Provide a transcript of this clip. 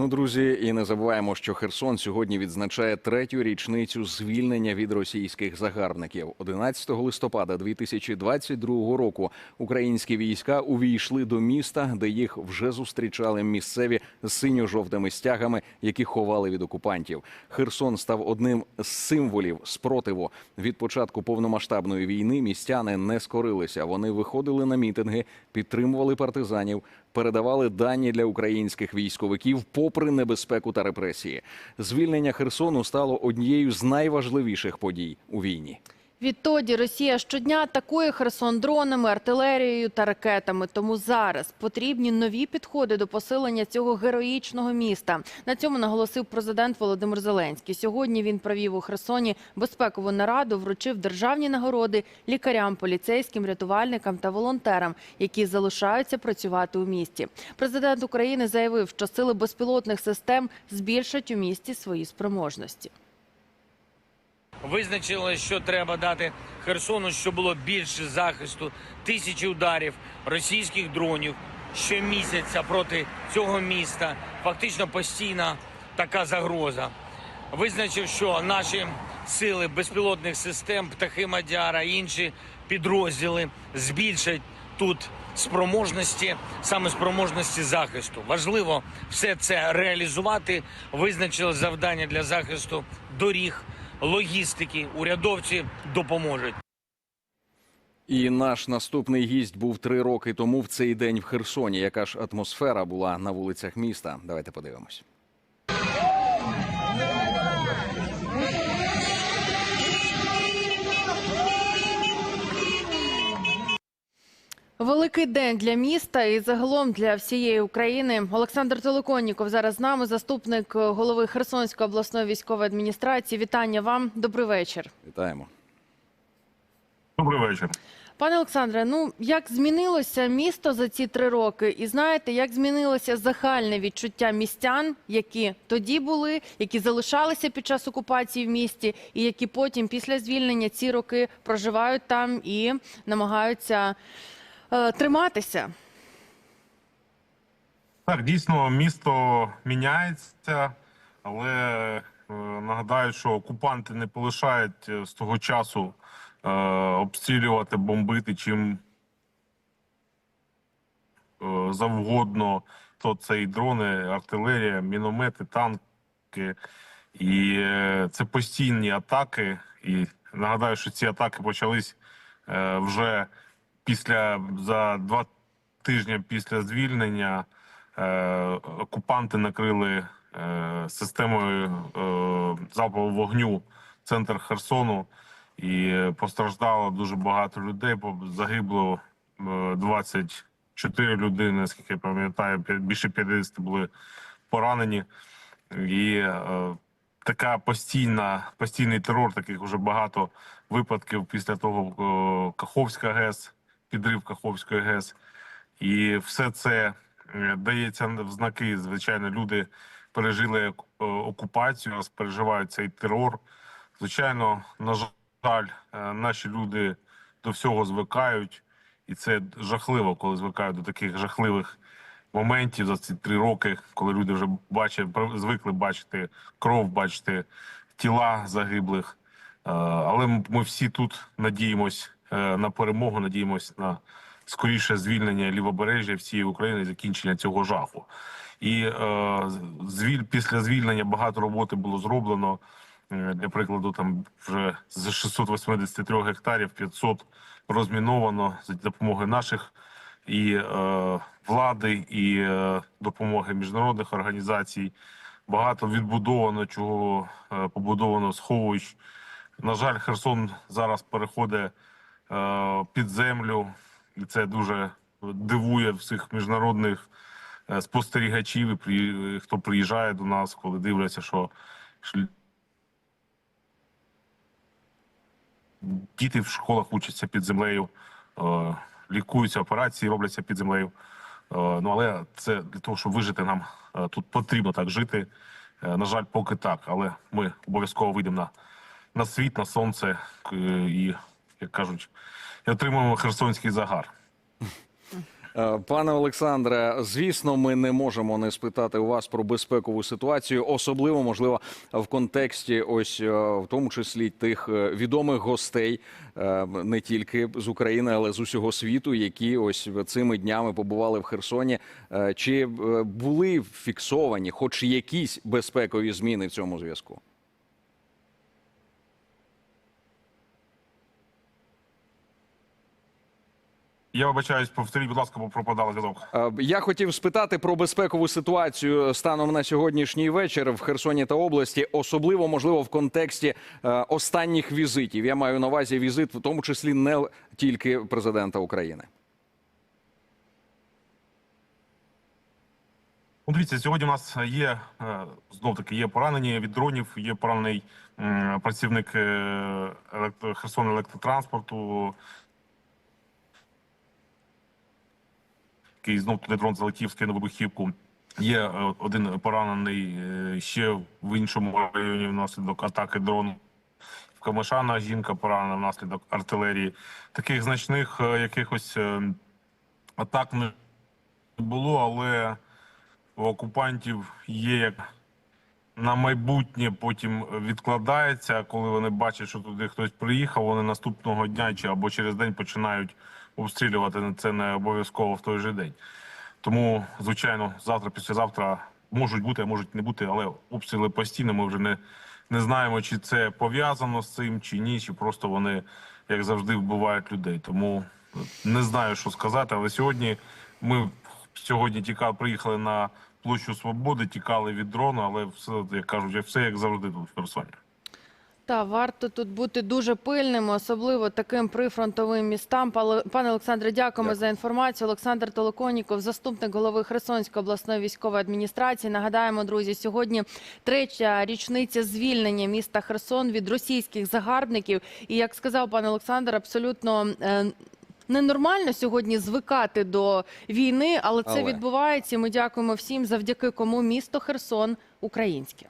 Ну, друзі, і не забуваємо, що Херсон сьогодні відзначає третю річницю звільнення від російських загарбників. 11 листопада 2022 року українські війська увійшли до міста, де їх вже зустрічали місцеві з синьо-жовтими стягами, які ховали від окупантів. Херсон став одним з символів спротиву. Від початку повномасштабної війни містяни не скорилися. Вони виходили на мітинги, підтримували партизанів, передавали дані для українських військовиків попри небезпеку та репресії. Звільнення Херсону стало однією з найважливіших подій у війні. Відтоді Росія щодня атакує Херсон дронами, артилерією та ракетами. Тому зараз потрібні нові підходи до посилення цього героїчного міста. На цьому наголосив президент Володимир Зеленський. Сьогодні він провів у Херсоні безпекову нараду, вручив державні нагороди лікарям, поліцейським, рятувальникам та волонтерам, які залишаються працювати у місті. Президент України заявив, що сили безпілотних систем збільшать у місті свої спроможності. Визначили, що треба дати Херсону, щоб було більше захисту, тисячі ударів російських дронів щомісяця проти цього міста. Фактично постійна така загроза. Визначив, що наші сили безпілотних систем, птахи Мадяра, інші підрозділи збільшать тут спроможності, саме спроможності захисту. Важливо все це реалізувати. Визначили завдання для захисту доріг, логістики. Урядовці допоможуть. І наш наступний гість був три роки тому в цей день в Херсоні. Яка ж атмосфера була на вулицях міста? Давайте подивимось. Великий день для міста і загалом для всієї України. Олександр Толоконніков зараз з нами, заступник голови Херсонської обласної військової адміністрації. Вітання вам. Добрий вечір. Вітаємо. Добрий вечір. Пане Олександре, ну як змінилося місто за ці три роки? І знаєте, як змінилося загальне відчуття містян, які тоді були, які залишалися під час окупації в місті, і які потім, після звільнення, ці роки проживають там і намагаються е, триматися. Так, дійсно, місто міняється, але е, нагадаю, що окупанти не полишають е, з того часу е, обстрілювати, бомбити чим е, завгодно. То це і дрони, артилерія, міномети, танки. І е, це постійні атаки. І нагадаю, що ці атаки почались е, вже після за два тижні після звільнення. Е, окупанти накрили е, системою е, залпового вогню центр Херсону, і постраждало дуже багато людей. Загибло е, 24 людини, наскільки я пам'ятаю, більше 50 були поранені. І е, така постійна, постійний терор, таких вже багато випадків після того е, Каховська ГЕС, підрив Каховської ГЕС. І все це е, дається в знаки. Звичайно, люди пережили е, окупацію, переживають цей терор. Звичайно, на жаль, е, наші люди до всього звикають, і це жахливо, коли звикають до таких жахливих моментів за ці три роки, коли люди вже бачать, звикли бачити кров, бачити тіла загиблих. Але ми всі тут надіємось на перемогу, надіємось на скоріше звільнення лівобережжя всієї України закінчення цього жаху. І е, звіль після звільнення багато роботи було зроблено. Е, Для прикладу, там вже з 683 гектарів 500 розміновано за допомогою наших і е, влади, і е, допомоги міжнародних організацій. Багато відбудовано чого е, побудовано сховищ. На жаль, Херсон зараз переходить е, під землю, і це дуже дивує всіх міжнародних е, спостерігачів, і при- хто приїжджає до нас, коли дивляться, що діти в школах учаться під землею, е, лікуються, операції робляться під землею. Е, Ну але це для того, щоб вижити, нам е, тут потрібно так жити. Е, На жаль, поки так, але ми обов'язково вийдемо на, на світ, на сонце е, і, як кажуть, і отримаємо херсонський загар. Е, Пане Олександре, звісно, ми не можемо не спитати у вас про безпекову ситуацію, особливо можливо в контексті, ось е, в тому числі тих е, відомих гостей, не тільки з України, але з усього світу, які ось цими днями побували в Херсоні. Чи були фіксовані, хоч якісь безпекові зміни в цьому зв'язку? Я вибачаюсь, повторіть, будь ласка, бо пропадав зв'язок. Е, Я хотів спитати про безпекову ситуацію станом на сьогоднішній вечір в Херсоні та області, особливо можливо в контексті е, останніх візитів. Я маю на увазі візит, в тому числі не тільки президента України. Ну, дивіться, сьогодні у нас є знов таки є поранені від дронів, є поранений працівник е, Херсон електротранспорту. Який знов туди дрон залетів, скинув вибухівку. Є е, один поранений е, ще в іншому районі внаслідок атаки дрону. В Камишана жінка поранена внаслідок артилерії. Таких значних е, якихось атак не було, але у окупантів є як на майбутнє потім відкладається, коли вони бачать, що туди хтось приїхав, вони наступного дня чи або через день починають обстрілювати це не обов'язково в той же день. Тому, звичайно, завтра, післязавтра можуть бути, а можуть не бути, але обстріли постійно. Ми вже не, не знаємо, чи це пов'язано з цим, чи ні, чи просто вони, як завжди, вбивають людей. Тому не знаю, що сказати. Але сьогодні ми сьогодні тікали, приїхали на площу Свободи, тікали від дрона, але все, як кажуть, все як завжди тут в Херсоні. Та варто тут бути дуже пильними, особливо таким прифронтовим містам. Пане Олександре, дякуємо за інформацію. Олександр Толоконіков, заступник голови Херсонської обласної військової адміністрації. Нагадаємо, друзі, сьогодні третя річниця звільнення міста Херсон від російських загарбників. І як сказав пан Олександр, абсолютно. е, Ненормально сьогодні звикати до війни, але це Але. відбувається. Ми дякуємо всім, завдяки кому місто Херсон українське.